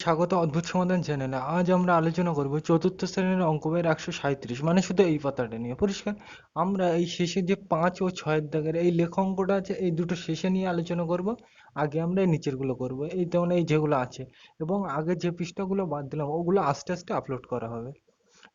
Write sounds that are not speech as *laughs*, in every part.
স্বাগত, অদ্ভুত সমাধান চ্যানেলে আজ আমরা আলোচনা করব চতুর্থ শ্রেণির অঙ্ক বইয়ের একশো সাঁইত্রিশ। মানে শুধু এই পাতাটা নিয়ে। পরিষ্কার? আমরা এই শেষে যে পাঁচ ও ছয়ের দাগের এই লেখ অঙ্কটা আছে, এই দুটো শেষে নিয়ে আলোচনা করব। আগে আমরা এই নিচেরগুলো করব। এই তেমন এই যেগুলো আছে। এবং আগে যে পৃষ্ঠাগুলো বাদ দিলাম, ওগুলো আস্তে আস্তে আপলোড করা হবে।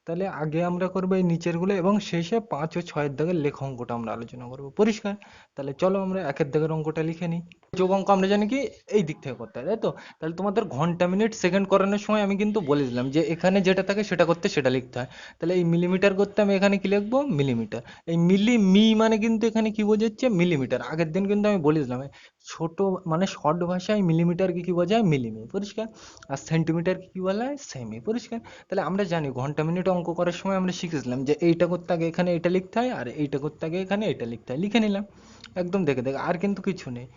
তাহলে আগে আমরা করব এই নিচেরগুলো এবং শেষে পাঁচ ও ছয়ের দাগের লেখ অঙ্কটা আমরা আলোচনা করব। পরিষ্কার? তাহলে চলো আমরা একের দাগের অঙ্কটা লিখে নিই। যোগ অঙ্ক আমরা জানি কি এই দিক থেকে করতে হয়, তাই তো? তাহলে তোমাদের ঘণ্টা মিনিট সেকেন্ড করানোর সময় আমি কিন্তু বলে দিলাম যে এখানে যেটা থাকে সেটা করতে সেটা লিখতে হয়। তাহলে এই মিলিমিটার করতে আমি এখানে কি লিখব? মিলিমিটার এই মিলি মি মানে কিন্তু এখানে কি বোঝাচ্ছে? মিলিমিটার আগের দিন কিন্তু আমি বলে দিলাম, ছোট মানে শর্ট ভাষায় মিলিমিটারকে কি বোঝায়? মিলিমি পরিষ্কার? আর সেন্টিমিটার কি বলা হয়? সেমি পরিষ্কার? তাহলে আমরা জানি ঘণ্টা মিনিট অঙ্ক করার সময় আমরা শিখেছিলাম যে এইটা করতে আগে এখানে এটা লিখতে হয়, আর এইটা করতে আগে এখানে এটা লিখতে হয়। লিখে নিলাম। একদম দেখে দেখে, আর কিন্তু কিছু নেই।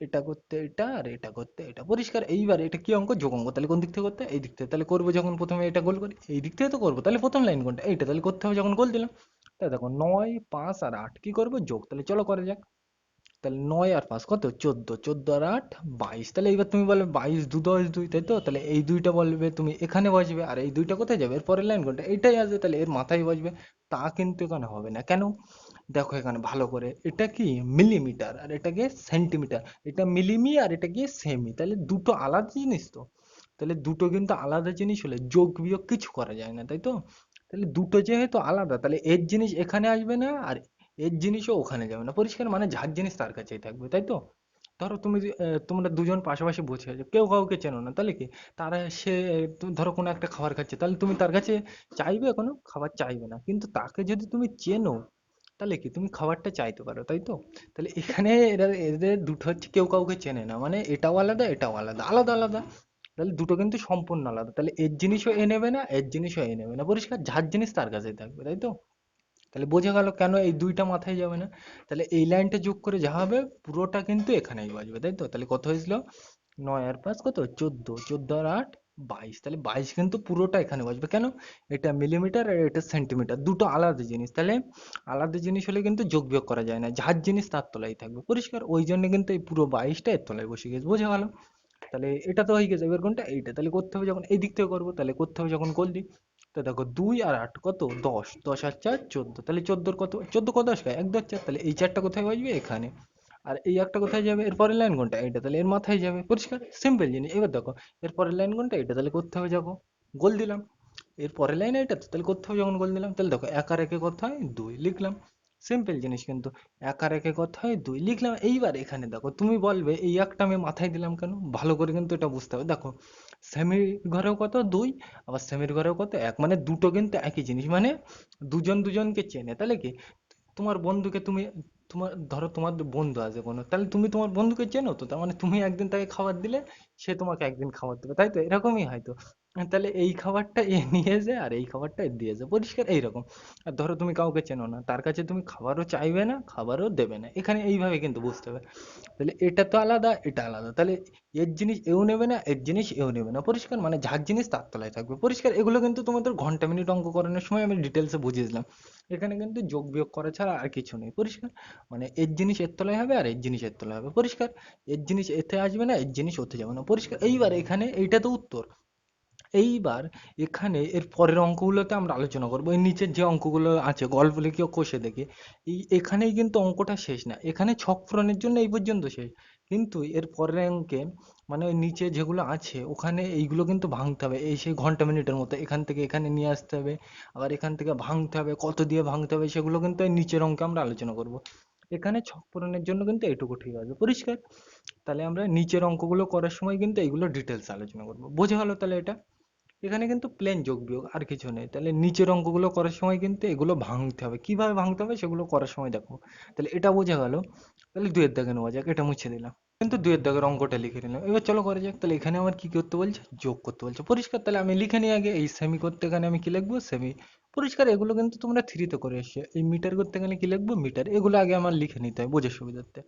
এটা করতে এটা আর এটা করতে এটা। পরিষ্কার, এইবার এটা কি অঙ্ক? যোগ অঙ্ক, তাহলে কোন দিক থেকে করতে? এই দিক থেকে। তাহলে করব যখন প্রথমে এটা গোল করি এই দিক থেকে তো করব। তাহলে প্রথম লাইন কোনটা? এইটা, তাহলে করতে হবে যখন গোল দিলাম। তাহলে দেখো নয়, পাঁচ আর আট কি করব? যোগ। তাহলে চলো করা যাক। তাহলে নয় আর পাঁচ কত? চোদ্দ। চোদ্দ আর আট, বাইশ। তাহলে এইবার তুমি বলবে বাইশ দু দশ দুই, তাই তো? তাহলে এই দুইটা বলবে, তুমি এখানে বসবে। আর এই দুইটা কোথায় যাবে? এর পরের লাইন কোনটা? এইটাই আসবে, তাহলে এর মাথায় বসবে। তা কিন্তু এখানে হবে না। কেন? দেখো এখানে ভালো করে, এটা কি মিলিমিটার আর এটা কি সেন্টিমিটার এটা মিলিমি আর এটা কি সেমি তাহলে দুটো আলাদা জিনিস তো। তাহলে দুটো কিন্তু আলাদা জিনিস হলে যোগ বিয়োগ কিছু করা যায় না, তাই তো? তাহলে দুটো যেহেতু আলাদা, তাহলে এর জিনিস এখানে আসবে না আর এর জিনিসও ওখানে যাবে না। পরিষ্কার মানে যার জিনিস তার কাছেই থাকবে, তাই তো? ধরো তুমি তোমরা দুজন পাশাপাশি বসে আছো, কেউ কাউকে চেনো না, তাহলে কি? তারা সে ধরো কোনো একটা খাবার খাচ্ছে, তাহলে তুমি তার কাছে চাইবে কোনো খাবার চাইবে না। কিন্তু তাকে যদি তুমি চেনো তাহলে কি? তুমি খাবারটা চাইতে পারো, তাই তো? তাহলে এখানে এরা, এদের দুটো হচ্ছে কেউ কাউকে চেনে না। মানে এটাও আলাদা এটাও আলাদা আলাদা আলাদা। তাহলে দুটো কিন্তু সম্পূর্ণ আলাদা। তাহলে এর জিনিসও এ নেবে না, এর জিনিসও এ নেবে না। পরিষ্কার, যার জিনিস তার কাছেই থাকবে, তাই তো? তাহলে বোঝা গেল কেন এই দুইটা মাথায় যাবে না। তাহলে এই লাইনটা যোগ করে যা হবে, পুরোটা কিন্তু এখানেই বাজবে, তাই তো? তাহলে কত হয়েছিল? নয় আর পাঁচ কত? চোদ্দ। চোদ্দ আর আট? বাইশ, তাহলে বাইশ কিন্তু পুরোটা এখানে বাজবে কেন? এটা মিলিমিটার আর এটা সেন্টিমিটার দুটো আলাদা জিনিস। তাহলে আলাদা জিনিস হলে কিন্তু যোগ বিয়োগ করা যায় না। যার জিনিস তার তলায় থাকবে। পরিষ্কার, ওই জন্য কিন্তু এই পুরো বাইশটা এর তলায় বসে গেছে। বোঝা গেল? তাহলে এটা তো হয়ে গেছে। এবার কোনটা? এইটা। তাহলে করতে হবে যখন এই দিক থেকে করব, তাহলে করতে হবে যখন করলি তো দেখো, দুই আর আট কত? দশ। দশ আর চার, চোদ্দ। তাহলে চোদ্দোর কত? চোদ্দ কত আসবে? এক দশ চার। তাহলে এই চারটা কোথায় বাজবে এখানে। আর এই একটা কোথায় যাবে? এরপরের লাইন কোনটা? এটা তাহলে এর মাথায় যাবে। পরিষ্কার? সিম্পল জিনিস। এবার দেখো এরপরের লাইন কোনটা? এটা তাহলে করতে হবে যাব গোল দিলাম। এর পরের লাইন এটা তাহলে করতে হবে যখন গোল দিলাম। তাহলে দেখো, এক আর একে হয়? দুই লিখলাম। সিম্পল জিনিস কিন্তু। এক আর একে হয়? দুই লিখলাম। এইবার এখানে দেখো, তুমি বলবে, এই একটা আমি মাথায় দিলাম কেন? ভালো করে কিন্তু এটা বুঝতে হবে। দেখো সেমির ঘরেও কত? দুই। আবার সেমির ঘরেও কত? এক। মানে দুটো কিন্তু একই জিনিস। মানে দুজন দুজনকে চেনে। তাহলে কি? তোমার বন্ধুকে তুমি তোমার, ধরো তোমার বন্ধু আছে কোনো, তাহলে তুমি তোমার বন্ধুকে চেনো তো? তার মানে তুমি একদিন তাকে খাবার দিলে, সে তোমাকে একদিন খাবার দেবে, তাই তো? এরকমই হয় তো তাহলে এই খাবারটা এ *laughs* নিয়ে যায় আর এই খাবারটা এ দিয়ে যায় পরিষ্কার এইরকম। আর ধরো তুমি কাউকে চেনো না, তার কাছে তুমি খাবারও চাইবে না, খাবারও দেবে না। এখানে এইভাবে কিন্তু বুঝতে হবে। তাহলে এটা তো আলাদা, এটা আলাদা। তাহলে এর জিনিস এও নেবে না, এর জিনিস এও নেবে না। পরিষ্কার মানে যার জিনিস তার তলায় থাকবে। পরিষ্কার, এগুলো কিন্তু তোমাদের ঘণ্টা মিনিট অঙ্ক করানোর সময় আমি ডিটেলসে বুঝিয়ে দিলাম এখানে কিন্তু যোগ বিয়োগ করা ছাড়া আর কিছু নেই। পরিষ্কার? মানে এর জিনিস এর তলায় হবে আর এর জিনিস এর তলায় হবে। পরিষ্কার? এর জিনিস এতে আসবে না, এর জিনিস ওতে যাবে না। পরিষ্কার? এইবার এখানে এইটা তো উত্তর। এইবার এখানে এর পরের অঙ্কগুলোতে আমরা আলোচনা করব। এর নিচের যে অঙ্কগুলো আছে, গল্প লিখে কষে দেখে, এই এখানেই কিন্তু অঙ্কটা শেষ না। এখানে ছক পূরণের জন্য এই পর্যন্ত শেষ। কিন্তু এর পরের অঙ্কে মানে ওই নিচে যেগুলো আছে, ওখানে এইগুলো কিন্তু ভাঙতে হবে। এই সেই ঘণ্টা মিনিটের মতো এখান থেকে এখানে নিয়ে আসতে হবে, আবার এখান থেকে ভাঙতে হবে, কত দিয়ে ভাঙতে হবে, সেগুলো কিন্তু এই নিচের অঙ্কে আমরা আলোচনা করব। এখানে ছক পূরণের জন্য কিন্তু এইটুকু ঠিক আছে। পরিষ্কার? তাহলে আমরা নিচের অঙ্কগুলো করার সময় কিন্তু এইগুলো ডিটেলস আলোচনা করব। বোঝা গেলো তাহলে এটা? এখানে কিন্তু প্লেন যোগ বিয়োগ, আর কিছু নেই। তাহলে নিচের অঙ্কগুলো করার সময় কিন্তু এগুলো ভাঙতে হবে। কীভাবে ভাঙতে হবে সেগুলো করার সময় দেখো। তাহলে এটা বোঝা গেল। তাহলে দুয়ের দাগে নেওয়া যাক, এটা মুছে দিলাম। কিন্তু দুয়ের দাগের অঙ্কটা লিখে নিলাম। এবার চলো করা যাক। তাহলে এখানে আমার কি করতে বলছে? যোগ করতে বলছে। পরিষ্কার, তাহলে আমি লিখে নিই আগে। এই সেমি করতে এখানে আমি কি লিখব? সেমি পরিষ্কার, এগুলো কিন্তু তোমরা থ্রিতে করে এসছো। এই মিটার করতে গেলে কি লিখব? মিটার এগুলো আগে আমার লিখে নিতে হয় বোঝার সুবিধার্থে।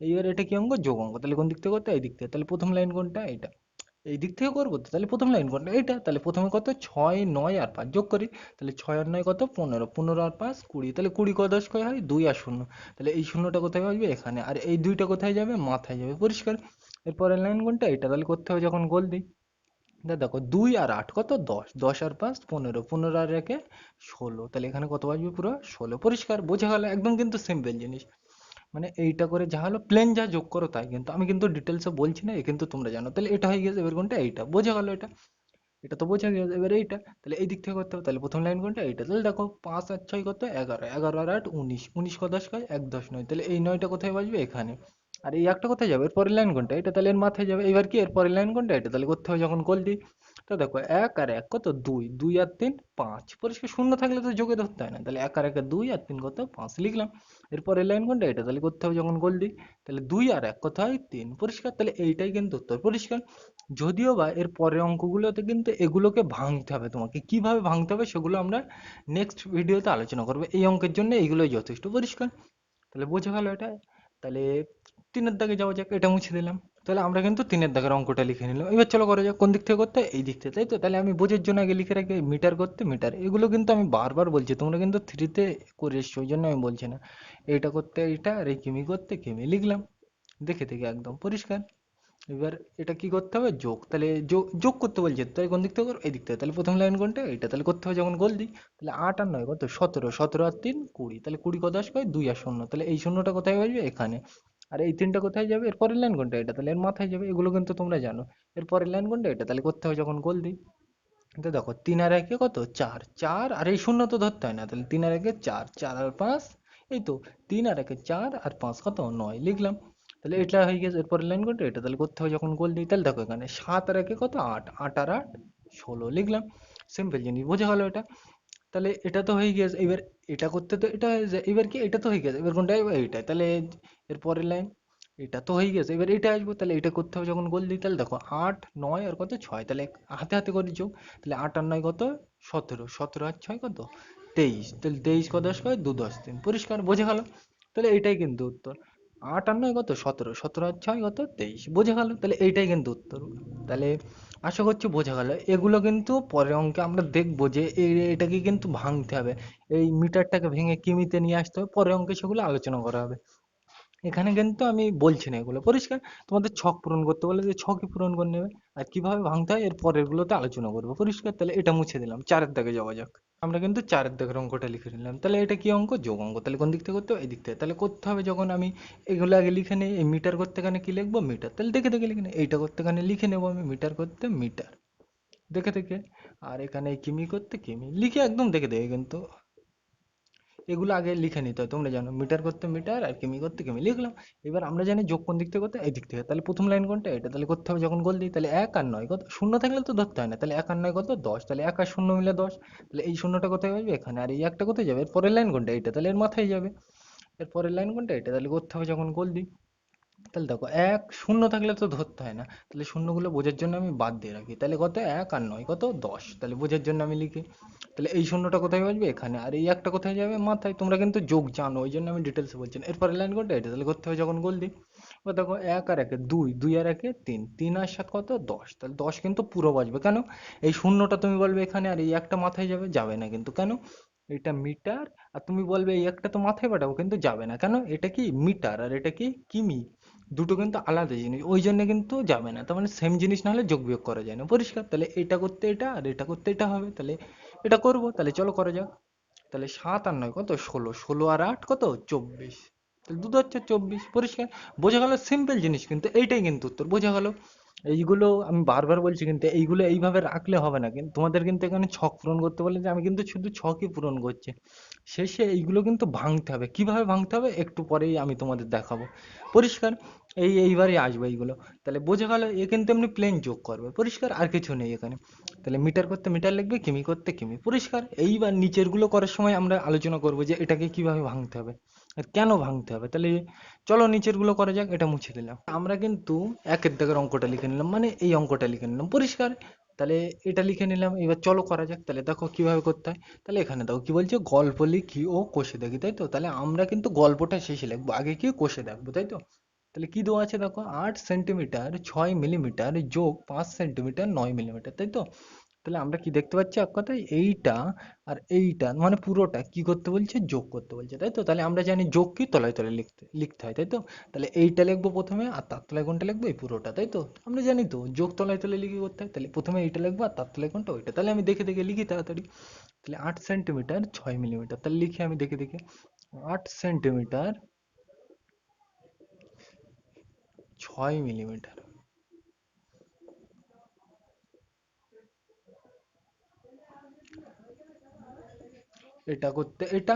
এইবার এটা কি অঙ্ক? যোগ অঙ্ক। তাহলে কোন দিক থেকে করতে? এই দিক থেকে। তাহলে প্রথম লাইন কোনটা? এটা এই দিক থেকে করব তো? তাহলে প্রথম লাইন কোনটা এইটা, তাহলে প্রথমে কত? ছয়, নয় আর পাঁচ যোগ করি। তাহলে ছয় আর নয় কত? পনেরো। পনেরো আর পাঁচ, কুড়ি। তাহলে কুড়ি কত দশ কয় হয়? দুই আর শূন্য। তাহলে এই শূন্যটা কোথায় আসবে? এখানে। আর এই দুইটা কোথায় যাবে? মাথায় যাবে। পরিষ্কার। এরপরের লাইন কোনটা এটা তাহলে করতে হবে যখন গোল দিই। দেখো, দুই আর আট কত? দশ। দশ আর পাঁচ, পনেরো। পনেরো আর একে ষোলো। তাহলে এখানে কত আসবে পুরো? ষোলো। পরিষ্কার। বোঝা গেল। একদম কিন্তু সিম্পল জিনিস। মানে এইটা করে যা হলো প্লেন যা যোগ করো তাই। কিন্তু আমি কিন্তু ডিটেলসে বলছি না এ কিন্তু তোমরা জানো। তাহলে এটা হয়ে গেছে, এবার কোনটা? এইটা। বোঝা গেল এটা। এটা তো বোঝা গেছে, এবার এইটা। তাহলে এই দিক থেকে করতে হবে। তাহলে প্রথম লাইন কোনটা? এইটা। তাহলে দেখো, পাঁচ আর ছয় কত? এগারো। এগারো আর আট, উনিশ। উনিশ কত দশ কাজ এক দশ নয়। তাহলে এই নয়টা কোথায় বাজবে এখানে। আর এই একটা কোথায় যাবে, এর পরের লাইন কোনটা? এটা তাহলে এর মাথায় যাবে। এবার কি? এর পরের লাইন কোনটা? এটা তাহলে করতে হবে যখন গোল দিই। তো দেখো, এক আর এক কত? দুই। দুই আর তিন, পাঁচ। পরিষ্কার শূন্য থাকলে তো যোগে ধরতে হয় না। তাহলে এক আর এক দুই আর তিন কত? পাঁচ। লিখলাম। এরপরের লাইন কোনটা? এটা তাহলে করতে হবে যখন গোল দিই। তাহলে দুই আর এক কত হয়? তিন। পরিষ্কার? তাহলে এইটাই কিন্তু উত্তর। পরিষ্কার? যদিও বা এর পরের অঙ্কগুলোতে কিন্তু এগুলোকে ভাঙতে হবে তোমাকে। কীভাবে ভাঙতে হবে সেগুলো আমরা নেক্সট ভিডিওতে আলোচনা করব। এই অঙ্কের জন্য এইগুলোই যথেষ্ট। পরিষ্কার? তাহলে বোঝা গেল এটা? তাহলে তিনের দাগে যাওয়া যাক, এটা মুছে দিলাম। তাহলে আমরা কিন্তু তিনের দাগের অঙ্কটা লিখে নিলাম। এবার চলো করা যাক, কোন দিক থেকে করতে? এই দিক থেকে, তাই তো? তাহলে আমি বোঝার জন্য আগে লিখে রাখি, মিটার করতে মিটার। এগুলো কিন্তু আমি বারবার বলছি, তোমরা কিন্তু থ্রিতে করে এসছো, ওই জন্য আমি বলছি না। এইটা করতে এইটা আর এই কিমি করতে, কিমি লিখলাম। দেখে দেখে একদম পরিষ্কার। এবার এটা কি করতে হবে? যোগ। তাহলে যোগ যোগ করতে বলছে, তাই কোন দিক থেকে করো এই দিক থেকে। তাহলে প্রথম লাইন কোনটা? এটা। তাহলে করতে হবে যখন গোল দিই, তাহলে আট আর নয় কত? সতেরো। সতেরো আর তিন, কুড়ি। তাহলে কুড়ি কত আসবে? দুই আর শূন্য। তাহলে এই শূন্যটা কোথায় আসবে? এখানে। আর এই তিনটা কোথায় যাবে? এর পরের লাইন কোনটা? এটা তাহলে এর মাথায় যাবে। এগুলো কিন্তু তোমরা জানো। এর পরের লাইন কোনটা? এটা তাহলে করতে হবে যখন গোল দিই। তো দেখো, তিন আর একে কত? চার। চার, আর এই শূন্য তো ধরতে হয় না। তাহলে তিন আর একে চার চার আর পাঁচ, এই তো তিন আর একে চার আর পাঁচ কত? নয় লিখলাম। তাহলে এটা হয়ে গেছে। এরপরের লাইন কোনটা? এটা তাহলে করতে হবে যখন গোল দিই। তাহলে দেখো এখানে সাত আর একে কত? আট। আট আর আট, ষোলো লিখলাম। সিম্পল জিনিস, বোঝা গেল এটা? তাহলে এটা তো হয়ে গেছে। এবার এটা করতে তো, এটা হয়ে যায় এবার কি এটা তো হয়ে গেছে, এবার কোনটা এইটা তাহলে এর পরের লাইন এটা তো হয়ে গেছে, এবার এটা আসব, তাহলে এটা করতে হবে যখন গোল দিই, তাহলে দেখো আট, নয় আর কত, ছয়, তাহলে হাতে হাতে করে যোগ, তাহলে আট আর নয় কত, সতেরো সতেরো আর ছয় কত, তেইশ, তাহলে তেইশ কত কয় দু দশ, তিন, পরিষ্কার, বোঝা গেল, তাহলে এটাই কিন্তু উত্তর। আট আর নয় কত? সতেরো। সতেরো আর ছয় কত? তেইশ। বোঝা গেল? তাহলে এইটাই কিন্তু উত্তর। তাহলে আশা করছি বোঝা গেল। এগুলো কিন্তু পরের অঙ্কে আমরা দেখব যে এটাকে কিন্তু ভাঙতে হবে। এই মিটারটাকে ভেঙে কিমিতে নিয়ে আসতে হবে। পরের অঙ্কে সেগুলো আলোচনা করা হবে। এখানে কিন্তু আমি বলছি না এগুলো। পরিষ্কার? তোমাদের ছক পূরণ করতে বলে যে ছকই পূরণ করে নেবে। আর কীভাবে ভাঙতে হয়? এর পরের গুলোতে আলোচনা করব। পরিষ্কার? তাহলে এটা মুছে দিলাম। চারের দাগে যাওয়া যাক আমরা কিন্তু চারের দিকের অঙ্কটা লিখে নিলাম। তাহলে এটা কি অঙ্ক? যোগ অঙ্ক। তাহলে কোন দিক থেকে করতে হবে? এই দিক থেকে। তাহলে করতে হবে যখন আমি এগুলো আগে লিখে নিই, এই মিটার করতে গেলে কি লিখব? মিটার। তাহলে দেখে দেখে লিখে নিই। এইটা করতে এখানে লিখে নেব আমি, মিটার করতে মিটার। দেখে দেখে। আর এখানে কিমি করতে? কিমি লিখে একদম দেখে দেখে কিন্তু এগুলো আগে লিখে নিতে হয়। তোমরা জানো, মিটার করতে মিটার আর কিমি করতে কিমি। লিখলাম। এবার আমরা জানি যোগ কোন দিক থেকে করতে এই দিক থেকে। তাহলে প্রথম লাইন কোনটা? এটা তাহলে করতে হবে যখন গোল দিই, তাহলে এক আর নয় কত? শূন্য থাকলে তো ধরতে হয় না। তাহলে এক আর নয় কত? দশ। তাহলে এক আর শূন্য মিলে দশ। তাহলে এই শূন্যটা কোথায় আসবে? এখানে। আর এই একটা কোথায় যাবে? এর পরের লাইন কোনটা? এটা তাহলে এর মাথায় যাবে। এর পরের লাইন কোনটা? এটা। তাহলে করতে হবে যখন গোল দিই। তাহলে দেখো, এক শূন্য থাকলে তো ধরতে হয় না। তাহলে শূন্যগুলো বোঝার জন্য আমি বাদ দিয়ে রাখি। তাহলে কত? এক আর নয়, কত? দশ। তাহলে বোঝার জন্য আমি লিখি। তাহলে এই শূন্যটা কোথায় আসবে? এখানে। আর এই একটা কোথায় যাবে? মাথায়। তোমরা কিন্তু যোগ জানো, ওই জন্য আমি ডিটেলসে বলছি এরপরে লাইন কোনটা? এটা। তাহলে করতে হবে যখন গোল দিই। এবার দেখো, এক আর একে দুই দুই আর একে তিন। তিন আর সাত কত? দশ। তাহলে দশ কিন্তু পুরো বাজবে কেন? এই শূন্যটা তুমি বলবে এখানে আর এই একটা মাথায় যাবে যাবে না কিন্তু। কেন? এটা মিটার। আর তুমি বলবে এই একটা তো মাথায় পাঠাবো কিন্তু যাবে না। কেন? এটা কি মিটার? আর এটা কি? কিমি। দুটো কিন্তু আলাদা জিনিস, ওই জন্য কিন্তু যাবে না। তার মানে সেম জিনিস না হলে যোগ বিয়োগ করা যায় না। পরিষ্কার, তাহলে এটা করতে এটা আর এটা করতে এটা হবে, তাহলে এটা করব, তাহলে চলো করা যাক। তাহলে সাত আর নয়, কত? ষোলো। ষোলো আর আট, কত? চব্বিশ। তাহলে দুটো হচ্ছে চব্বিশ, পরিষ্কার। বোঝা গেল সিম্পল জিনিস, কিন্তু এইটাই কিন্তু উত্তর। বোঝা গেল? এইগুলো আমি বারবার বলছি কিন্তু এইগুলো এইভাবে রাখলে হবে না। কিন্তু তোমাদের কিন্তু এখানে ছক পূরণ করতে বলে যে আমি কিন্তু শুধু ছকই পূরণ করছি। শেষে এইগুলো কিন্তু ভাঙতে হবে। কীভাবে ভাঙতে হবে? একটু পরেই আমি তোমাদের দেখাবো। পরিষ্কার, এই এইবারই আসবে এইগুলো। তাহলে বোঝা গেল এ কিন্তু এমনি প্লেন যোগ করবে। পরিষ্কার, আর কিছু নেই এখানে। তাহলে মিটার করতে মিটার লিখবে কিমি করতে কিমি। পরিষ্কার, এইবার নিচেরগুলো করার সময় আমরা আলোচনা করব যে এটাকে কীভাবে ভাঙতে হবে। কেন ভাঙতে হবে? তাহলে চলো নিচেরগুলো করা যাক, এটা মুছে দিলাম আমরা কিন্তু একের দাগের অঙ্কটা লিখে নিলাম মানে এই অঙ্কটা লিখে নিলাম, পরিষ্কার। তাহলে এটা লিখে নিলাম, এবার চলো করা যাক, তাহলে দেখো কীভাবে করতে হয়। তাহলে এখানে দেখো কি বলছে, গল্প লিখি ও কষে দেখি, তাই তো? তাহলে আমরা কিন্তু গল্পটা শেষে লিখব, আগে কি কষে দেখব, তাই তো? তাহলে কি দেওয়া আছে দেখো, আট সেন্টিমিটার ছয় মিলিমিটার যোগ পাঁচ সেন্টিমিটার নয় মিলিমিটার, তাই তো? তাহলে আমরা কি দেখতে পাচ্ছি এক কথায়? এইটা আর এইটা মানে পুরোটা কি করতে বলছে? যোগ করতে বলছে, তাই তো? তাহলে আমরা জানি যোগ কি? তলায় তলায় লিখতে লিখতে হয়, তাই তো? তাহলে এইটা লিখব প্রথমে আর তার তলায় কোনটা লিখব? এই পুরোটা, তাই তো? আমরা জানি তো, যোগ তলায় তলায় লিখে করতে হয়, তাহলে প্রথমে এইটা লিখব আর তার তলায় কোনটা? ওইটা। তাহলে আমি দেখে দেখে লিখি তাড়াতাড়ি। তাহলে আট সেন্টিমিটার ছয় মিলিমিটার, তাহলে লিখি আমি দেখে দেখে। আট সেন্টিমিটার ছয় মিলিমিটার। এটা করতে, এটা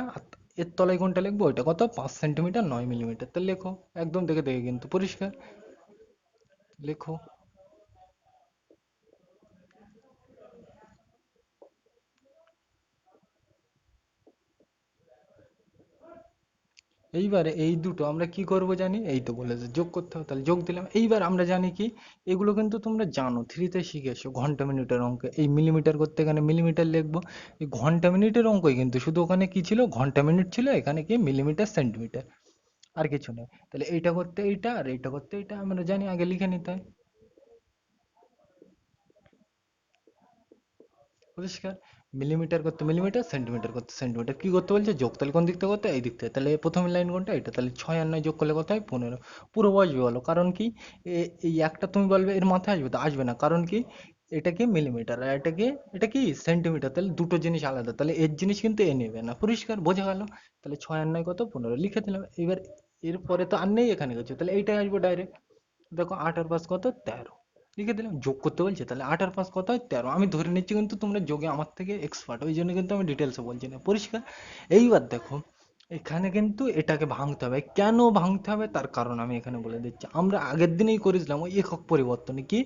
এর তলায় কোনটা লিখব? এটা কত? পাঁচ সেন্টিমিটার নয় মিলিমিটার তাহলে লেখো, একদম দেখে দেখে কিন্তু পরিষ্কার। লেখো। এইবারে এই দুটো, আমরা কি করব জানি? এই তো বলেছে যোগ করতে হবে, তাহলে যোগ দিলাম। এইবার আমরা জানি কি? এগুলো কিন্তু তোমরা জানো থ্রিতে শিখেছো, ঘণ্টা মিনিটের অঙ্ক। এই মিলিমিটার করতে এখানে মিলিমিটার লিখব। এই ঘণ্টা মিনিটের অঙ্কই কিন্তু শুধু ওখানে কি ছিল? ঘণ্টা মিনিট ছিল, এখানে কি? মিলিমিটার সেন্টিমিটার আর কিছু নেই। তাহলে এইটা করতে এইটা আর এইটা করতে এইটা, আমরা জানি আগে লিখে নিতে হয়। পরিষ্কার? মিলিমিটার করতে মিলিমিটার, সেন্টিমিটার করতে সেন্টিমিটার। কি করতে বলছে? যোগ তাহলে কোন দিক থেকে করতে এই দিক থেকে। তাহলে প্রথম লাইন কোনটা? এটা। তাহলে ছয় আর নয় যোগ করলে কত হয়? পনেরো। পুরো বসবে বলো। কারণ কি? এই একটা তুমি বলবে, এর মাথায় আসবে তো? আসবে না। কারণ কি? এটা কি মিলিমিটার। আর এটা কি এটা কি? সেন্টিমিটার। তাহলে দুটো জিনিস আলাদা। তাহলে এর জিনিস কিন্তু এ নেবে না। পরিষ্কার? বোঝা গেল? তাহলে ছয় আর নয় কত? পনেরো। লিখে দিলাম। এবার এরপরে তো আর নেই এখানে কিছু। তাহলে এইটাই আসব ডাইরেক্ট দেখো, আট আর পাঁচ কত? তেরো। লিখে দিলাম, যোগ করতে বলছে, তাহলে আট আর পাঁচ কত হয়? তেরো। আমি ধরে নিচ্ছি কিন্তু তোমরা যোগে আমার থেকে এক্সপার্ট ওই জন্য কিন্তু আমি ডিটেলসে বলছি না। পরিষ্কার? এইবার দেখো, এখানে কিন্তু এটাকে ভাঙতে হবে। কেন ভাঙতে হবে? তার কারণ আমি এখানে বলে দিচ্ছি। আমরা আগের দিনেই করেছিলাম ওই একক পরিবর্তনে, কি?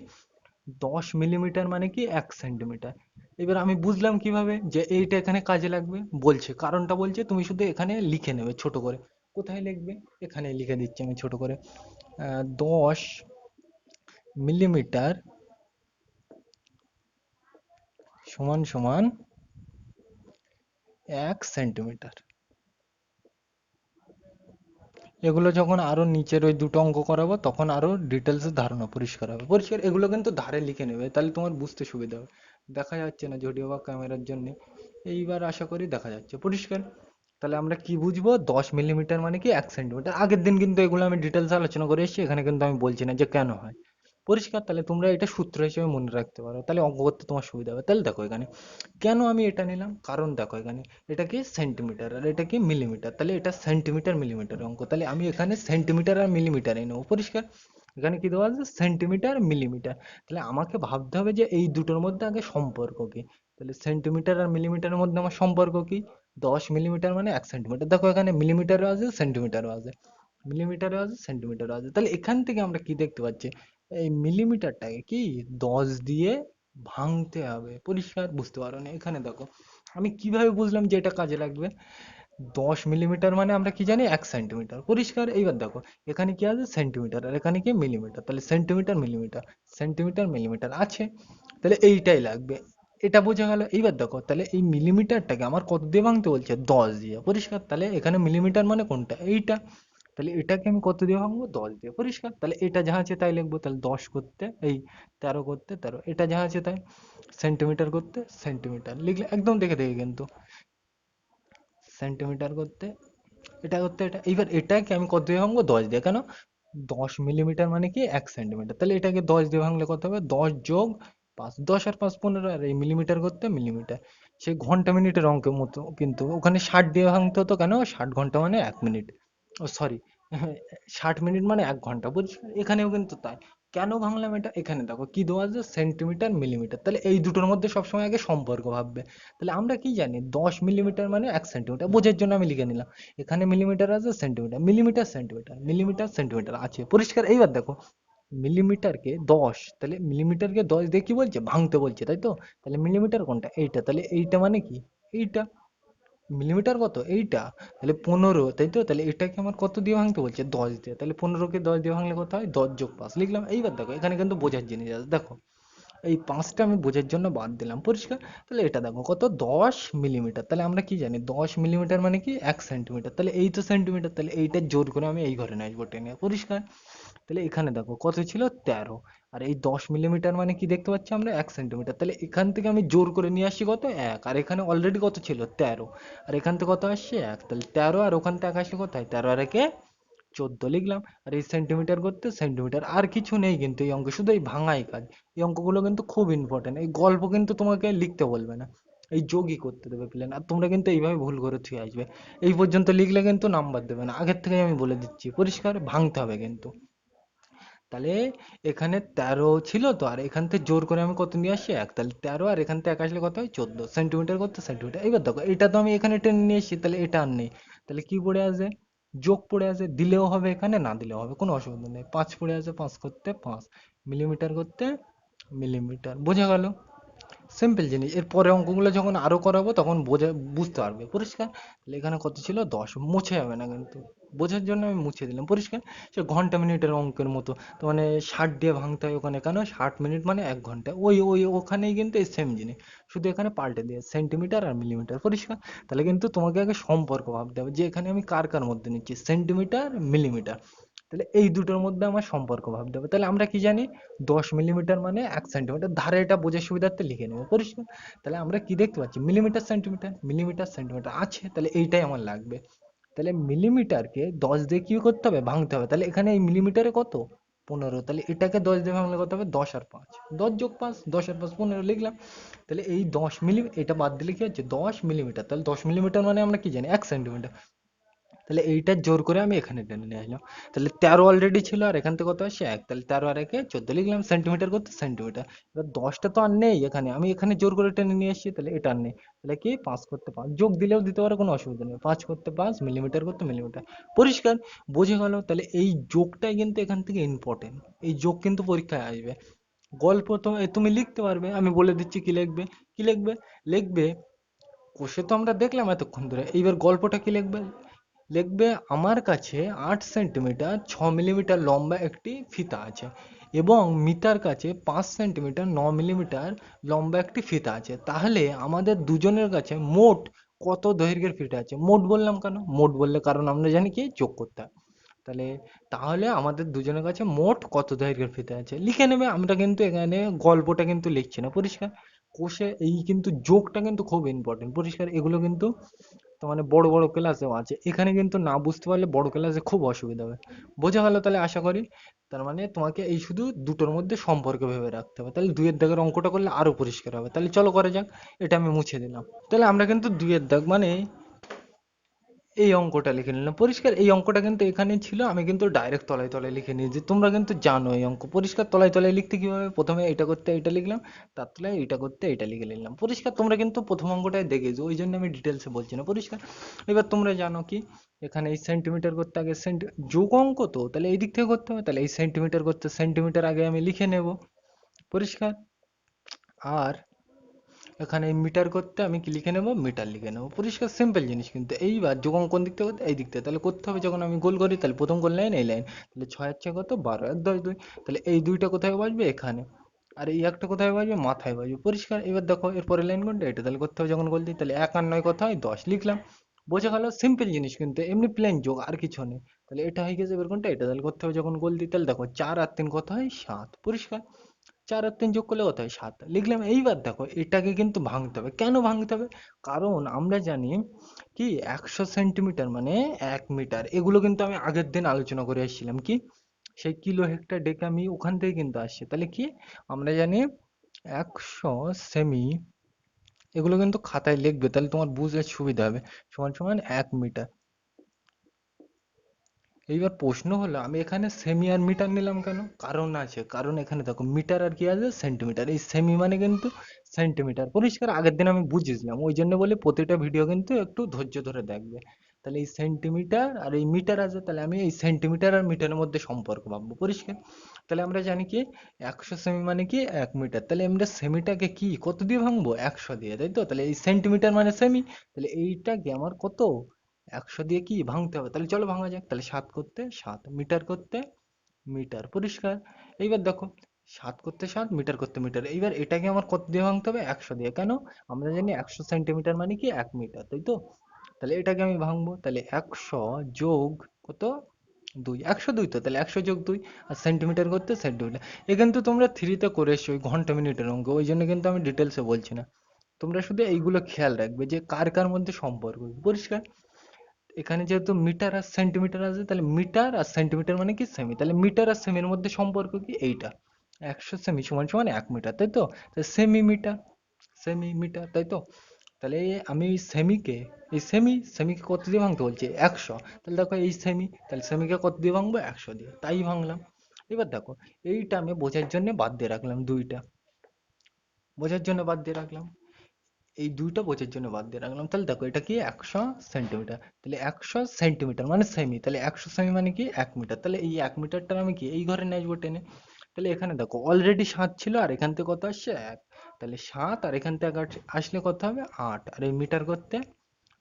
দশ মিলিমিটার মানে কি? এক সেন্টিমিটার এবার আমি বুঝলাম কীভাবে যে এইটা এখানে কাজে লাগবে? বলছে, কারণটা বলছে, তুমি শুধু এখানে লিখে নেবে ছোট করে। কোথায় লিখবে? এখানে লিখে দিচ্ছি আমি ছোট করে। দশ মিলিমিটার সমান সমান এক সেন্টিমিটার। এগুলো যখন আরও নিচের ওই দুটো অঙ্ক করাবো, তখন আরও ডিটেলসে ধারণা পরিষ্কার হবে। পরিষ্কার, এগুলো কিন্তু ধারে লিখে নেবে, তাহলে তোমার বুঝতে সুবিধা হবে। দেখা যাচ্ছে না যদিও বা ক্যামেরার জন্য। এইবার আশা করি দেখা যাচ্ছে। পরিষ্কার? তাহলে আমরা কি বুঝব? দশ মিলিমিটার মানে কি এক সেন্টিমিটার। আগের দিন কিন্তু এগুলো আমি ডিটেলস আলোচনা করে এসেছি, এখানে কিন্তু আমি বলছি না যে কেন হয়। পরিষ্কার, তাহলে তোমরা এটা সূত্র হিসেবে মনে রাখতে পারো। তাহলে অঙ্ক করতে তোমার সুবিধা হবে। তাহলে দেখো এখানে, কেন আমি এটা নিলাম? কারণ দেখো এখানে এটা কি সেন্টিমিটার আর এটা কি মিলিমিটার তাহলে এটা সেন্টিমিটার মিলিমিটার অঙ্ক। তাহলে আমি এখানে সেন্টিমিটার আর মিলিমিটারে নেব। পরিষ্কার? এখানে কি দেওয়া আছে? সেন্টিমিটার মিলিমিটার তাহলে আমাকে ভাবতে হবে যে এই দুটোর মধ্যে আগে সম্পর্ক কি? তাহলে সেন্টিমিটার আর মিলিমিটারের মধ্যে আমার সম্পর্ক কি? দশ মিলিমিটার মানে এক সেন্টিমিটার দেখো এখানে মিলিমিটারও আছে সেন্টিমিটারও আছে। মিলিমিটারও আছে সেন্টিমিটারও আছে। তাহলে এখান থেকে আমরা কি দেখতে পাচ্ছি? এই মিলিমিটারটাকে কি দশ দিয়ে ভাঙতে হবে? পরিষ্কার বুঝতে পারো না? এখানে দেখো, আমি কীভাবে বুঝলাম যে এটা কাজে লাগবে? দশ মিলিমিটার মানে আমরা কি জানি? এক সেন্টিমিটার। পরিষ্কার? এইবার দেখো, এখানে কি আছে? সেন্টিমিটার। আর এখানে কি? মিলিমিটার। তাহলে সেন্টিমিটার, মিলিমিটার। সেন্টিমিটার, মিলিমিটার আছে। তাহলে এইটাই লাগবে। এটা বোঝা গেল। এইবার দেখো, তাহলে এই মিলিমিটারটাকে আমার কত দিয়ে ভাঙতে বলছে? দশ দিয়ে। পরিষ্কার? তাহলে এখানে মিলিমিটার মানে কোনটা? এইটা। তাহলে এটাকে আমি কত দিয়ে ভাঙবো? দশ দিয়ে। পরিষ্কার? তাহলে এটা যাহা আছে তাই লিখব। তাহলে দশ করতে, এই তেরো করতে, তেরো। এটা যাহা আছে তাই সেন্টিমিটার করতে সেন্টিমিটার লিখলে একদম দেখে দেখে কিন্তু। সেন্টিমিটার করতে, এটা করতে, এটা। এইবার এটাকে আমি কত দিয়ে ভাঙবো? দশ দিয়ে। কেন? দশ মিলিমিটার মানে কি? এক সেন্টিমিটার তাহলে এটাকে দশ দিয়ে ভাঙলে কত হবে? দশ যোগ পাঁচ, দশ আর পাঁচ পনেরো। আর এই মিলিমিটার করতে মিলিমিটার সেই ঘণ্টা মিনিটের অঙ্কের মতো কিন্তু ওখানে ষাট দিয়ে ভাঙতে হতো। কেন? ষাট ঘণ্টা মানে এক মিনিট। সরি ষাট মিনিট মানে এক ঘণ্টা পরিষ্কার এখানেও কিন্তু তাই। কেন ভাঙলাম এটা এখানে দেখো, কি দেওয়া আছে? সেন্টিমিটার মিলিমিটার তাহলে এই দুটোর মধ্যে সবসময় আগে সম্পর্ক ভাববে। তাহলে আমরা কি জানি? দশ মিলিমিটার মানে এক সেন্টিমিটার বোঝার জন্য আমি লিখে নিলাম। এখানে মিলিমিটার আছে centimetre millimetre centimetre millimetre centimetre আছে, পরিষ্কার। এইবার দেখো মিলিমিটারকে দশ, তাহলে মিলিমিটারকে দশ দিয়ে কি বলছে? ভাঙতে বলছে, তাই তো? তাহলে মিলিমিটার কোনটা? এইটা। তাহলে এইটা মানে কি? এইটা। মিলিমিটার কত? এইটা। তাহলে পনেরো, তাই তো? তাহলে এটাকে আমার কত দিয়ে ভাঙতে বলছে? দশ দিয়ে। তাহলে পনেরোকে দশ দিয়ে ভাঙলে কত হয়? দশ যোগ পাঁচ। লিখলাম, এইবার দেখো, এখানে কিন্তু বোঝার জিনিস আছে। দেখো, এই পাঁচটা আমি বোঝার জন্য বাদ দিলাম। পরিষ্কার? তাহলে এটা দেখো, কত? দশ মিলিমিটার তাহলে আমরা কি জানি? দশ মিলিমিটার মানে কি? এক সেন্টিমিটার তাহলে এই তো সেন্টিমিটার তাহলে এইটা জোর করে আমি এই ঘরে নিয়ে আসব টেনে। পরিষ্কার? তাহলে এখানে দেখো, কত ছিল? তেরো। আর এই দশ মিলিমিটার মানে কি দেখতে পাচ্ছি আমরা? এক সেন্টিমিটার তাহলে এখান থেকে আমি জোর করে নিয়ে আসি কত? এক। আর এখানে অলরেডি কত ছিল? তেরো। আর এখান থেকে কত আসছে? এক। তাহলে তেরো আর ওখান থেকে আসলে কোথায়? তেরো আর একে চোদ্দ লিখলাম। আর এই সেন্টিমিটার করতে সেন্টিমিটার আর কিছু নেই কিন্তু এই অঙ্ক। শুধু এই ভাঙাই কাজ। এই অঙ্কগুলো কিন্তু খুব ইম্পর্টেন্ট এই গল্প কিন্তু তোমাকে লিখতে বলবে না। এই যোগই করতে দেবে প্ল্যান আর তোমরা কিন্তু এইভাবে ভুল করে থুয়ে আসবে। এই পর্যন্ত লিখলে কিন্তু নাম্বার দেবে না। আগের থেকে আমি বলে দিচ্ছি। পরিষ্কার? ভাঙতে হবে কিন্তু। তাহলে এখানে তেরো ছিল তো, আর এখান থেকে জোর করে আমি কত নিয়ে আসি? এক। তাহলে তেরো, আর এখান থেকে এক আসলে কত হয়? চোদ্দ। সেন্টিমিটার কত? সেন্টিমিটার এবার দেখো, এটা তো আমি এখানে টেনে নিয়ে এসেছি তাহলে এটা আর নেই। তাহলে কি পড়ে আছে? যোগ পড়ে আছে, দিলেও হবে এখানে, না দিলেও হবে, কোনো অসুবিধা নেই। পাঁচ পড়ে আছে, পাঁচ করতে পাঁচ। মিলিমিটার করতে মিলিমিটার বোঝা গেল? সিম্পল জিনিস। এর পরে অঙ্কগুলো যখন আরও করাবো, তখন বোঝা, বুঝতে পারবে। পরিষ্কার? এখানে কত ছিল? দশ। মুছে যাবে না কিন্তু। বোঝার জন্য আমি মুছে দিলাম। পরিষ্কার? সে ঘণ্টা মিনিটের অঙ্কের মতো। তো মানে ষাট দিয়ে ভাঙতে হয় ওখানে। কেন? ষাট মিনিট মানে এক ঘণ্টা। ওই ওই, ওখানেই কিন্তু এই সেম জিনিস। শুধু এখানে পাল্টে দিয়ে সেন্টিমিটার আর মিলিমিটার পরিষ্কার? তাহলে কিন্তু তোমাকে আগে সম্পর্ক ভাবতে হবে যে এখানে আমি কার কার মধ্যে নিচ্ছি? সেন্টিমিটার মিলিমিটার তাহলে এই দুটোর মধ্যে আমার সম্পর্ক ভাবতে হবে। তাহলে আমরা কি জানি? দশ মিলিমিটার মানে এক সেন্টিমিটার ধারে এটা বোঝার সুবিধার্থে লিখে নেব। পরিষ্কার? তাহলে আমরা কি দেখতে পাচ্ছি? মিলিমিটার সেন্টিমিটার মিলিমিটার সেন্টিমিটার আছে। তাহলে এইটাই আমার লাগবে। তাহলে মিলিমিটারকে দশ দিয়ে কি করতে হবে? ভাঙতে হবে। তাহলে এখানে এই মিলিমিটারে কত? পনেরো। তাহলে এটাকে দশ দিয়ে ভাঙলে কত হবে? দশ আর পাঁচ। দশ যোগ পাঁচ, দশ আর পাঁচ পনেরো লিখলাম। তাহলে এই দশ মিলি এটা বাদ দিলে কি হচ্ছে? দশ মিলিমিটার তাহলে দশ মিলিমিটার মানে আমরা কি জানি? এক সেন্টিমিটার তাহলে এইটা জোর করে আমি এখানে টেনে নিয়ে আসলাম। তাহলে তেরো অলরেডি ছিল আর এখান থেকে কত আসছে এক? তাহলে তেরো আর একে চোদ্দ লিখলাম সেন্টিমিটার করতে সেন্টিমিটার এবার দশটা তো আর নেই এখানে, আমি এখানে জোর করে টেনে নিয়ে এসেছি তাহলে এটা আর নেই। তাহলে কি পাঁচ করতে পাঁচ? যোগ দিলেও দিতে পারে, কোনো অসুবিধা নেই। পাঁচ করতে পাঁচ মিলিমিটার করতে মিলিমিটার পরিষ্কার, বোঝে গেল, তাহলে এই যোগটাই কিন্তু এখান থেকে ইম্পর্টেন্ট এই যোগ কিন্তু পরীক্ষায় আসবে। গল্প তো তুমি লিখতে পারবে, আমি বলে দিচ্ছি কি লিখবে? কি লিখবে? লিখবে, কোষে তো আমরা দেখলাম এতক্ষণ ধরে, এইবার গল্পটা কি লিখবে? লিখবে আমার কাছে আট সেন্টিমিটার, ছ মিলিমিটার লম্বা একটি ফিতা আছে এবং মিতার কাছে পাঁচ সেন্টিমিটার, ন মিলিমিটার লম্বা একটি ফিতা আছে। তাহলে আমাদের দুজনের কাছে মোট কত দৈর্ঘ্যের ফিতা আছে? মোট বললাম কেন? মোট বললে কারণ আমরা জানি কি? যোগ করতে হয়। তাহলে তাহলে আমাদের দুজনের কাছে মোট কত দৈর্ঘ্যের ফিতা আছে? লিখে নেবে, আমরা কিন্তু এখানে গল্পটা কিন্তু লিখছি না। পরিষ্কার? কোষে এই কিন্তু যোগটা কিন্তু খুব ইম্পর্টেন্ট পরিষ্কার? এগুলো কিন্তু মানে বড় বড় ক্লাসেও আছে। এখানে কিন্তু না বুঝতে পারলে বড় ক্লাসে খুব অসুবিধা হবে। বোঝা গেল তাহলে আশা করি। তার মানে তোমাকে এই শুধু দুটোর মধ্যে সম্পর্ক ভেবে রাখতে হবে। তাহলে দুইয়ের দাগের অঙ্কটা করলে আরও পরিষ্কার হবে। তাহলে চলো করা যাক। এটা আমি মুছে দিলাম। তাহলে আমরা কিন্তু দুইয়ের দাগ মানে এই অঙ্কটা লিখে নিলাম। পরিষ্কার, এই অঙ্কটা কিন্তু এখানে ছিল। আমি কিন্তু ডাইরেক্ট তলায় তলায় লিখে নিয়েছি। তোমরা কিন্তু জানো এই অঙ্ক। পরিষ্কার তলায় তলায় লিখতে কীভাবে? প্রথমে এটা করতে, এটা লিখলাম। তার তলায় এটা করতে, এটা লিখে নিলাম। পরিষ্কার, তোমরা কিন্তু প্রথম অঙ্কটাই দেখেছ। ওই জন্য আমি ডিটেলসে বলছি না। পরিষ্কার, এবার তোমরা জানো কি? এখানে এই সেন্টিমিটার করতে আগে সেন্টি যোগ অঙ্ক তো? তাহলে এই দিক থেকে করতে হবে। তাহলে এই সেন্টিমিটার করতে সেন্টিমিটার আগে আমি লিখে নেব। পরিষ্কার? আর এখানে মিটার করতে আমি কি লিখে নেব? মিটার লিখে নেব। পরিষ্কার সিম্পল জিনিস কিন্তু এইবার যখন কোন দিক থেকে এই দিক থেকে তাহলে করতে হবে যখন আমি গোল করি তাহলে প্রথম কোন লাইন এই লাইন তাহলে ছয় হচ্ছে কত? বারো এক দশ দুই। তাহলে এই দুইটা কোথায় বসবে এখানে। আর এই একটা কোথায় বসবে মাথায় বাজবে। পরিষ্কার। এবার দেখো, এরপরে লাইন কোনটা? এটা তাহলে করতে হবে যখন গোল দিই, তাহলে এক আর নয় কত হয়? দশ। লিখলাম। বোঝা গেল? সিম্পল জিনিস কিন্তু। এমনি প্লেন যোগ, আর কিছু নেই। তাহলে এটা হয়ে গেছে। এবার কোনটা? এটা তাহলে করতে হবে যখন গোল দিই, তাহলে দেখো চার আর তিন কত হয়? সাত। পরিষ্কার? চার আর তিন যোগ করলে কত হয়? সাত। লিখলাম, এইবার দেখো, এটাকে কিন্তু ভাঙতে হবে। কেন ভাঙতে হবে? কারণ আমরা জানি কি, একশো সেন্টিমিটার মানে এক মিটার। এগুলো কিন্তু আমি আগের দিন আলোচনা করে এসেছিলাম কি? সেই কিলো হেক্টর ডেকে আমি ওখান থেকে কিন্তু আসছি। তাহলে কি? আমরা জানি একশো সেমি এগুলো কিন্তু খাতায় লিখবে। তাহলে তোমার বুঝতে সুবিধা হবে। সমান সমান এক মিটার। এইবার প্রশ্ন হলো, আমি এখানে সেমি আর মিটার নিলাম কেন? কারণ আছে, কারণ এখানে দেখো মিটার আর কি আছে? সেন্টিমিটার এই সেমি মানে কিন্তু সেন্টিমিটার পরিষ্কার, আগের দিন আমি বুঝেছিলাম। ওই জন্য বলে প্রতিটা ভিডিও কিন্তু একটু ধৈর্য ধরে দেখবে। তাহলে এই সেন্টিমিটার আর এই মিটার আছে, তাহলে আমি এই সেন্টিমিটার আর মিটারের মধ্যে সম্পর্ক ভাববো। পরিষ্কার? তাহলে আমরা জানি কি, একশো সেমি মানে কি এক মিটার তাহলে আমরা সেমিটাকে কি, কত দিয়ে ভাঙবো? একশো দিয়ে, তাই তো? তাহলে এই সেন্টিমিটার মানে সেমি তাহলে এইটা এইটাকে আমার কত? একশো দিয়ে কি? ভাঙতে হবে। তাহলে চলো ভাঙা যাক। তাহলে সাত করতে সাত, মিটার করতে মিটার, পরিষ্কার। এইবার দেখো, সাত করতে সাত, মিটার করতে মিটার। এইবার এটাকে আমার কত দিয়ে ভাঙতে হবে? একশো দিয়ে। কেন? আমরা জানি একশো সেন্টিমিটার মানে কি? এক মিটার, তাই তো? তাহলে এটাকে আমি ভাঙবো। তাহলে একশো যোগ কত? দুই। একশো দুই তো? তাহলে একশো যোগ দুই। আর সেন্টিমিটার করতে সেন্টিমিটার। এ কিন্তু তোমরা থ্রিতে করে এসছো ওই ঘণ্টা মিনিটের অঙ্ক। ওই জন্য কিন্তু আমি ডিটেলসে বলছি না। তোমরা শুধু এইগুলো খেয়াল রাখবে যে কার কার মধ্যে সম্পর্ক। পরিষ্কার? এখানে যেহেতু মিটার আর সেন্টিমিটার আছে, তাহলে মিটার আর সেন্টিমিটার মানে কি সেমি তাহলে মিটার আর সেমির মধ্যে সম্পর্ক কি? এইটা। একশো সেমি সমান সমান এক মিটার, তাই তো? সেমি মিটার সেমি মিটার তাই তো? তাহলে আমি সেমিকে এই সেমি সেমিকে কত দিয়ে ভাঙতে বলছি? একশো। তাহলে দেখো এই সেমি তাহলে সেমিকে কত দিয়ে ভাঙবো? একশো দিয়ে। তাই ভাঙলাম। এবার দেখো, এইটা আমি বোঝার জন্য বাদ দিয়ে রাখলাম দুইটা। বোঝার জন্য বাদ দিয়ে রাখলাম। এই দুইটা বোঝার জন্য বাদ দিয়ে রাখলাম। তাহলে দেখো, এটা কি একশো সেন্টিমিটার তাহলে একশো সেন্টিমিটার মানে সেমি তাহলে একশো সেমি মানে কি এক মিটার তাহলে এই এক মিটারটা আমি কি এই ঘরে নিয়ে আসব টেনে? তাহলে এখানে দেখো অলরেডি সাত ছিল, আর এখান থেকে কত আসছে এক। তাহলে সাত, আর এখান থেকে আসলে কত হবে? আট। আর এই মিটার করতে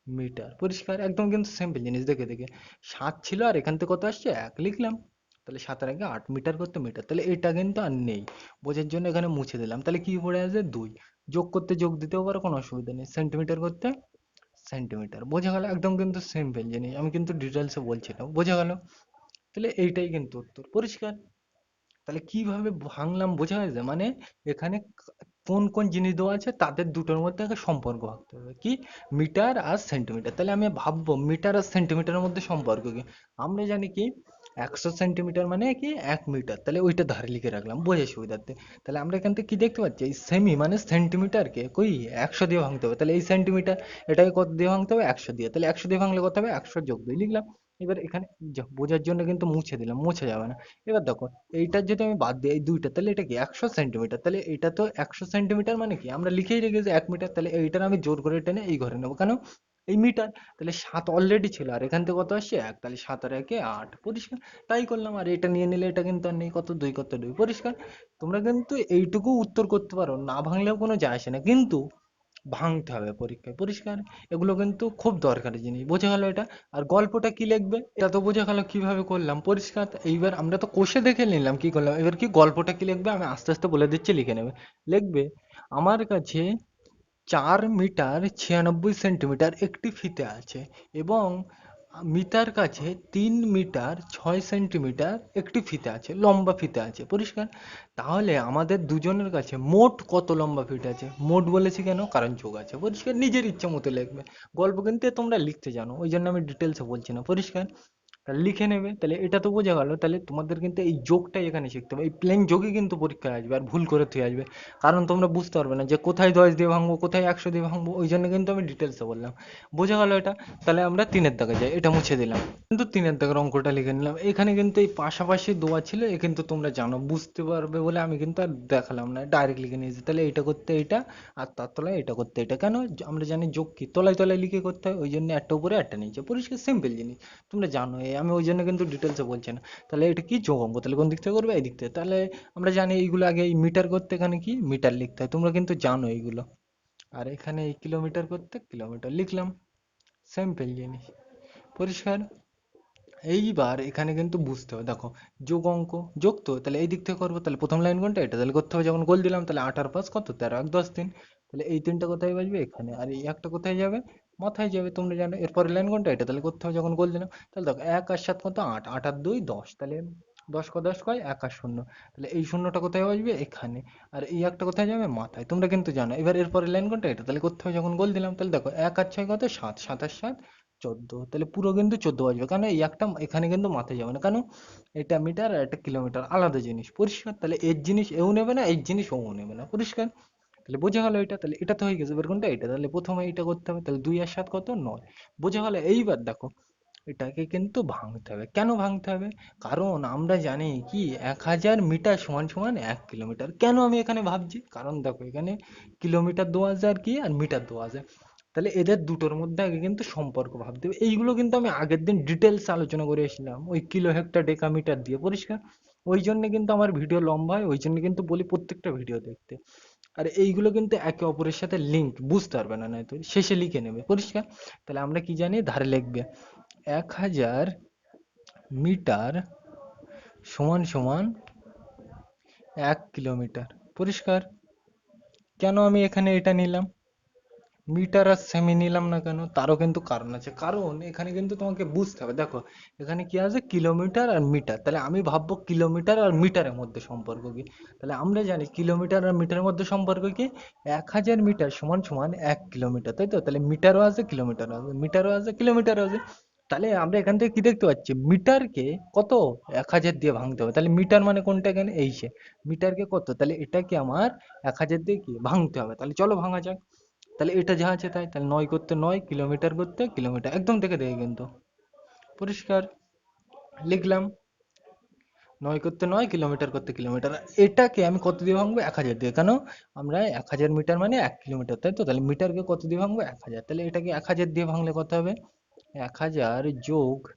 মিটার পরিষ্কার? একদম কিন্তু সিম্পল জিনিস, দেখে দেখে। সাত ছিল, আর এখান থেকে কত আসছে? এক। লিখলাম। তাহলে সাতের আগে আট মিটার করতে মিটার তাহলে এটা কিন্তু আর নেই। বোঝার জন্য এখানে মুছে দিলাম। তাহলে কি পড়ে আছে? দুই। যোগ করতে যোগ দিতেও পারো, কোনো অসুবিধা নেই। সেন্টিমিটার করতে সেন্টিমিটার বোঝা গেল, একদম কিন্তু সিম্পল জিনিস। আমি কিন্তু ডিটেলসে বলছি না। বোঝা গেল? তাহলে এইটাই কিন্তু উত্তর। পরিষ্কার? তাহলে কীভাবে ভাঙলাম? বোঝা গেছে? মানে এখানে কোন কোন জিনিস দেওয়া আছে, তাদের দুটোর মধ্যে একটা সম্পর্ক ভাবতে হবে। কি? মিটার আর সেন্টিমিটার তাহলে আমি ভাববো মিটার আর সেন্টিমিটারের মধ্যে সম্পর্ক কি? আমরা জানি কি একশো সেন্টিমিটার মানে কি এক মিটার তাহলে ওইটা ধারে লিখে রাখলাম, বোঝার সুবিধার্থে। তাহলে আমরা এখান থেকে কি দেখতে পাচ্ছি? এই সেমি মানে সেন্টিমিটারকে কই? একশো দিয়ে ভাঙতে হবে। তাহলে এই সেন্টিমিটার এটাকে কত দিয়ে ভাঙতে হবে? একশো দিয়ে। তাহলে একশো দিয়ে ভাঙলে কত হবে? একশো যোগ দুই লিখলাম। এবার এখানে বোঝার জন্য কিন্তু মুছে দিলাম, মুছে যাবে না। এবার দেখো, এইটার যদি আমি বাদ দিই, এই দুইটা, তাহলে এটা কি একশো সেন্টিমিটার তাহলে এটা তো একশো সেন্টিমিটার মানে কি? আমরা লিখেই রেখেছি এক মিটার তাহলে এইটার আমি জোর করে টেনে এই ঘরে নেব। কেন? এই মিটার তাহলে সাত অলরেডি ছিল, আর এখান থেকে কত আসছে? এক, তাহলে সাত আর একে আট, পরিষ্কার। তাই করলাম, আর এটা নিয়ে নিলে এটা কিন্তু আর নেই, কত? দুই কত দুই, পরিষ্কার। তোমরা কিন্তু এইটুকু উত্তর করতে পারো, না ভাঙলেও কোনো যায় আসে না, কিন্তু ভাঙতে হবে পরীক্ষায়, পরিষ্কার। এগুলো কিন্তু খুব দরকারি জিনিস, বোঝা গেল এটা? আর গল্পটা কি লিখবে? এটা তো বোঝা গেল কীভাবে করলাম, পরিষ্কার। এইবার আমরা তো কোষে দেখে নিলাম কি করলাম, এবার কি গল্পটা কি লিখবে? আমি আস্তে আস্তে বলে দিচ্ছি, লিখে নেবে। লিখবে, আমার কাছে চার মিটার ছিয়ানব্বই সেন্টিমিটার একটি ফিতে আছে এবং মিতার কাছে তিন মিটার ছয় সেন্টিমিটার একটি ফিতে আছে, লম্বা ফিতে আছে। পরিষ্কার? তাহলে আমাদের দুজনের কাছে মোট কত লম্বা ফিতে আছে? মোট বলেছি কেন? কারণ যোগ আছে। পরিষ্কার? নিজের ইচ্ছে মতো লিখবে। গল্প কিন্তু তোমরা লিখতে জানো, ওই জন্য আমি ডিটেলসে বলছি না। পরিষ্কার? তাহলে লিখে নেবে। তাহলে এটা তো বোঝা গেল। তাহলে তোমাদের কিন্তু এই যোগটাই এখানে শিখতে হবে। এই প্লেন যোগই কিন্তু পরীক্ষায় আসবে আর ভুল করে থুয়ে আসবে। কারণ তোমরা বুঝতে পারবে না যে কোথায় দশ দিয়ে ভাঙবো, কোথায় একশো দিয়ে ভাঙবো, ওই জন্য কিন্তু আমি ডিটেলসে বললাম। বোঝা গেল এটা? তাহলে আমরা তিনের দাগে যাই। এটা মুছে দিলাম। কিন্তু তিনের দাগের অঙ্কটা লিখে নিলাম। এখানে কিন্তু এই পাশাপাশি দোয়া ছিল, এ কিন্তু তোমরা জানো। বুঝতে পারবে বলে আমি কিন্তু আর দেখালাম না। ডাইরেক্ট লিখে নিয়েছি। তাহলে এটা করতে এটা আর তার তলায় এটা করতে এটা। কেন? আমরা জানি যোগ কি? তলায় তলায় লিখে করতে হয়। ওই জন্য একটা উপরে একটা নিচে। পরিষ্কার সিম্পল জিনিস। তোমরা জানো এই আমি ওই জন্য কিন্তু ডিটেলসে বলছি না। তাহলে এটা কি যোগ অঙ্ক তাহলে কোন দিক থেকে করবে? এই দিক থেকে। তাহলে আমরা জানি এইগুলো আগে এই মিটার করতে এখানে কি? মিটার লিখতে হয়। তোমরা কিন্তু জানো এইগুলো। আর এখানে এই কিলোমিটার করতে কিলোমিটার লিখলাম। সিম্পল জিনিস। পরিষ্কার? এইবার এখানে কিন্তু বুঝতে হবে। দেখো যোগ অঙ্ক যোগ তো, তাহলে এই দিক থেকে করব। তাহলে প্রথম লাইন কোনটা? এটা তাহলে করতে হবে যখন গোল দিলাম, তাহলে আট আর পাঁচ কত? তেরো এক দশ দিন তাহলে এই তিনটা কোথায় বাজবে? এখানে। আর এই একটা কোথায় যাবে? মাথায় যাবে তোমরা জানো। এরপরে লাইন কোনটা? এটা তাহলে করতে হবে যখন গোল দিলাম। তাহলে দেখো, এক আর সাত কত? আট। আট আর দুই, দশ। তাহলে দশ ক, দশ কয় এক আর শূন্য। তাহলে এই শূন্যটা কোথায় বাজবে এখানে। আর এই একটা কোথায় যাবে? মাথায়। তোমরা কিন্তু জানো। এবার এরপরে লাইন কোনটা? এটা তাহলে করতে হবে যখন গোল দিলাম। তাহলে দেখো, এক আর ছয় কত? সাত। সাত আর সাত, চোদ্দ। তাহলে পুরো কিন্তু চোদ্দ বাজবে কারণ এই একটা এখানে কিন্তু মাথায় যাবে না। কেন এটা মিটার আর এটা কিলোমিটার আলাদা জিনিস। পরিষ্কার? তাহলে এর জিনিস এও নেবে না, এর জিনিস ও নেবে না। পরিষ্কার? তাহলে বোঝা গেল এটা, তাহলে এটা তো হয়ে গেছে। এবার কোনটা? এটা। তাহলে প্রথমে এটা করতে হবে, তাহলে দুই আর সাত কত? নয়। বোঝা গেল? এইবার দেখো, এটাকে কিন্তু ভাঙতে হবে। কেন ভাঙতে হবে? কারণ আমরা জানি কি, এক হাজার মিটার সমান সমান এক কিলোমিটার। কেন আমি এখানে ভাবছি? কারণ দেখো, এখানে কিলোমিটার দেওয়া আর কি আর মিটার দেওয়া আছে তাহলে এদের দুটোর মধ্যে আগে কিন্তু সম্পর্ক ভাবতে হবে। এইগুলো কিন্তু আমি আগের দিন ডিটেলস আলোচনা করে এসেছিলাম। ওই কিলো হেক্টর ডেকামিটার দিয়ে, পরিষ্কার? ওই জন্য কিন্তু আমার ভিডিও লম্বা হয়, ওই জন্য কিন্তু বলি প্রত্যেকটা ভিডিও দেখতে। আর এইগুলো কিন্তু একে অপরের সাথে লিঙ্ক বুঝতে পারবে না, নয়তো শেষে লিখে নেবে, পরিষ্কার? তাহলে আমরা কি জানি? ধারে লিখবে, এক হাজার মিটার সমান সমান এক কিলোমিটার, পরিষ্কার? কেন আমি এখানে এটা নিলাম? মিটার আর সেমি নিলাম না কেন, তারও কিন্তু কারণ আছে। কারণ এখানে কিন্তু তোমাকে বুঝতে হবে, দেখো, এখানে কি আছে? কিলোমিটার আর মিটার। তাহলে আমি ভাববো কিলোমিটার আর মিটারের মধ্যে সম্পর্ক কি? তাহলে আমরা জানি কিলোমিটার আর মিটারের মধ্যে সম্পর্ক কি? এক হাজার মিটার সমান সমান এক কিলোমিটার, তাই তো? তাহলে মিটারও আছে, কিলোমিটারও আছে, মিটারও আছে, কিলোমিটারও আছে। তাহলে আমরা এখান থেকে কি দেখতে পাচ্ছি? মিটারকে কত? এক হাজার দিয়ে ভাঙতে হবে। তাহলে মিটার মানে কোনটা এখানে? এই সে মিটারকে কত? তাহলে এটাকে আমার এক হাজার দিয়ে কি? ভাঙতে হবে। তাহলে চলো ভাঙা যাক। তাহলে এটা যা আছে তাই, তাহলে নয় করতে নয়, কিলোমিটার করতে কিলোমিটার, একদম দেখে দেখে কিন্তু। পরিষ্কার। লিখলাম, নয় করতে নয়, কিলোমিটার করতে কিলোমিটার। এটাকে আমি কত দিয়ে ভাঙবো? এক হাজার দিয়ে। কেন? আমরা এক হাজার মিটার মানে এক কিলোমিটার, তাই তো? তাহলে মিটারকে কত দিয়ে ভাঙবো? এক হাজার। তাহলে এটাকে এক হাজার দিয়ে ভাঙলে কত হবে? এক হাজার যোগ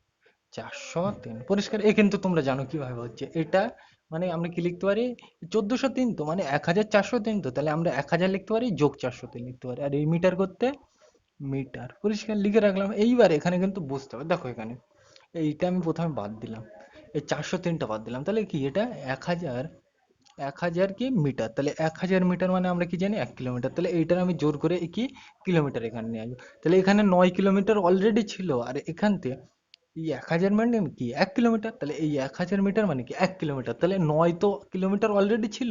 চারশো তিন। পরিষ্কার। এ কিন্তু তোমরা জানো কীভাবে হচ্ছে। এটা মানে আমরা কি লিখতে পারি? চোদ্দশো তিন তো মানে এক হাজার চারশো তিন তো, তাহলে আমরা এক হাজার লিখতে পারি, যোগ চারশো তিন লিখতে পারি। আর এই মিটার করতে, মিটার, পরিষ্কার লিখে রাখলাম। এইবার এখানে কিন্তু বুঝতে হবে। দেখো এখানে, এইটা আমি প্রথমে বাদ দিলাম। এই চারশো তিনটা বাদ দিলাম। তাহলে কি এটা এক হাজার এক হাজার কি মিটার? তাহলে এক হাজার মিটার মানে আমরা কি জানি? এক কিলোমিটার। তাহলে এইটার আমি জোর করে কি কিলোমিটার এখানে নিয়ে আসব। তাহলে এখানে নয় কিলোমিটার অলরেডি ছিল। আর এখান থেকে এই এক হাজার মানে কি? এক কিলোমিটার? তাহলে এই এক হাজার মিটার মানে কি? এক কিলোমিটার। তাহলে নয় তো কিলোমিটার অলরেডি ছিল।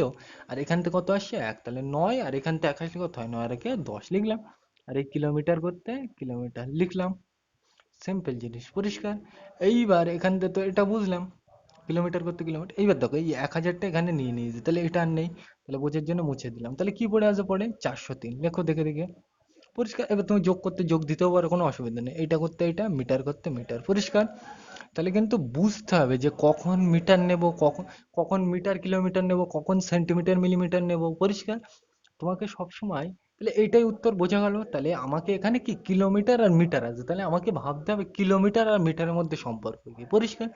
আর এখান থেকে কত আসছে? এক। তাহলে নয়। আর এখান থেকে এক আসলে কত হয়? নয় আর একে দশ লিখলাম। আর এই কিলোমিটার করতে কিলোমিটার লিখলাম। সিম্পল জিনিস, পরিষ্কার। এইবার এখান থেকে তো এটা বুঝলাম। কিলোমিটার করতে কিলোমিটার। এইবার দেখো, এই এক হাজারটা এখানে নিয়ে নিয়েছি। তাহলে এটা আর নেই। তাহলে বোঝার জন্য মুছে দিলাম। তাহলে কি পড়ে আসে পড়ে চারশো তিন। লেখো দেখে দেখে। পরিষ্কার, এবার তুমি যোগ করতে, যোগ দিতেও পারো, কোনো অসুবিধা নেই। এটা করতে এটা মিটার করতে, মিটার। পরিষ্কার? তাহলে কিন্তু বুঝতে হবে যে কখন মিটার নেব, কখন কখন মিটার, কিলোমিটার নেব, কখন সেন্টিমিটার, মিলিমিটার নেব। পরিষ্কার? তোমাকে সব সময় তাহলে এইটাই উত্তর বোঝা গেল। তাহলে আমাকে এখানে কি কিলোমিটার আর মিটার আছে? তাহলে আমাকে ভাবতে হবে কিলোমিটার আর মিটারের মধ্যে সম্পর্ক কি? পরিষ্কার?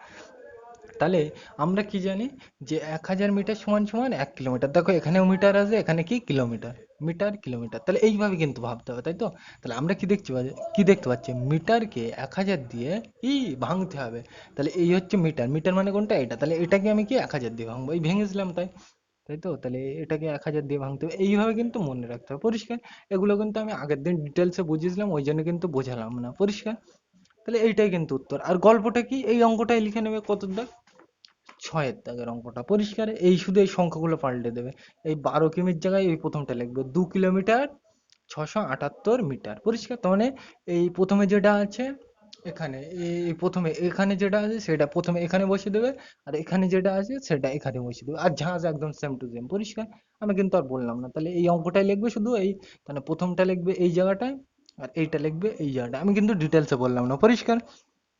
তাহলে আমরা কি জানি যে এক হাজার মিটার সমান সমান এক কিলোমিটার। দেখো এখানেও মিটার আছে, এখানে কি? কিলোমিটার। Metre, kilometre. তাহলে এইভাবে কিন্তু ভাবতে হবে, তাই তো? তাহলে আমরা কি দেখছি পাচ্ছি- কি দেখতে পাচ্ছি? মিটারকে এক হাজার দিয়ে ই ভাঙতে হবে। তাহলে এই হচ্ছে মিটার। মিটার মানে কোনটা? এটা। তাহলে এটাকে আমি কি এক হাজার দিয়ে ভাঙবো? এই ভেঙেছিলাম তাই। তাই তো? তাহলে এটাকে এক হাজার দিয়ে ভাঙতে হবে। এইভাবে কিন্তু মনে রাখতে হবে। পরিষ্কার? এগুলো কিন্তু আমি আগের দিন ডিটেলসে বুঝিয়েছিলাম, ওই জন্য কিন্তু বোঝালাম না। পরিষ্কার? তাহলে এইটাই কিন্তু উত্তর। আর গল্পটা কি? এই অঙ্কটাই লিখে নেবে কত দাগ ছয়ের দাগের অঙ্কটা। পরিষ্কার, এই শুধু এই সংখ্যাগুলো পাল্টে দেবে। এই বারো কিমির জায়গায় এই প্রথমটা লিখবে, দু কিলোমিটার ছশো আটাত্তর মিটার। পরিষ্কার? তার মানে এই প্রথমে যেটা আছে, এখানে, এই প্রথমে এখানে যেটা আছে, সেটা প্রথমে এখানে বসিয়ে দেবে, আর এখানে যেটা আছে, সেটা এখানে বসিয়ে দেবে। আর ঝাঁজ একদম সেম টু সেম পরিষ্কার? আমি কিন্তু আর বললাম না। তাহলে এই অঙ্কটাই লিখবে শুধু এই, তাহলে প্রথমটা লিখবে এই জায়গাটায়, আর এইটা লিখবে এই জায়গাটায়। আমি কিন্তু ডিটেলসে বললাম না। পরিষ্কার?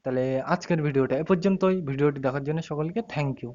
তাহলে আজকের ভিডিওটা এ পর্যন্তই। ভিডিওটি দেখার জন্য সকলকে থ্যাংক ইউ